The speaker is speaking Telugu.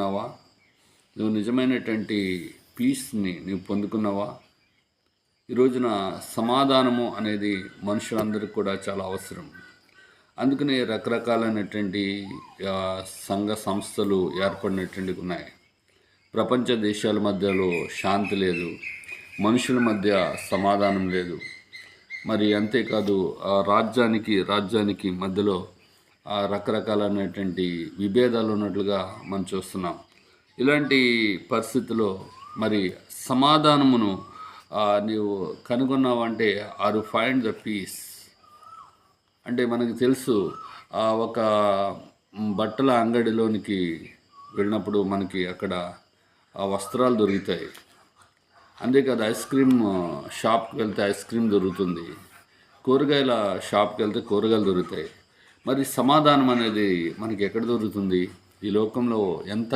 పొందుకున్నావా? నువ్వు నిజమైనటువంటి పీస్ని నువ్వు పొందుకున్నావా? ఈ రోజున సమాధానము అనేది మనుషులందరికీ కూడా చాలా అవసరం. అందుకనే రకరకాలైనటువంటి సంఘ సంస్థలు ఏర్పడినటువంటి ఉన్నాయి. ప్రపంచ దేశాల మధ్యలో శాంతి లేదు. మనుషుల మధ్య సమాధానం లేదు. మరి అంతేకాదు ఆ రాజ్యానికి రాజ్యానికి మధ్యలో రకరకాలైనటువంటి విభేదాలు ఉన్నట్లుగా మనం చూస్తున్నాం. ఇలాంటి పరిస్థితిలో మరి సమాధానమును నీవు కనుగొన్నావంటే ఆర్ ఫైండ్ ద పీస్. అంటే మనకు తెలుసు ఆ ఒక బట్టల అంగడిలోనికి వెళ్ళినప్పుడు మనకి అక్కడ ఆ వస్త్రాలు దొరుకుతాయి. అంతేకాదు ఐస్ క్రీమ్ షాప్కి వెళ్తే ఐస్ క్రీమ్ దొరుకుతుంది. కూరగాయల షాప్కి వెళ్తే కూరగాయలు దొరుకుతాయి. మరి సమాధానం అనేది మనకి ఎక్కడ దొరుకుతుంది? ఈ లోకంలో ఎంత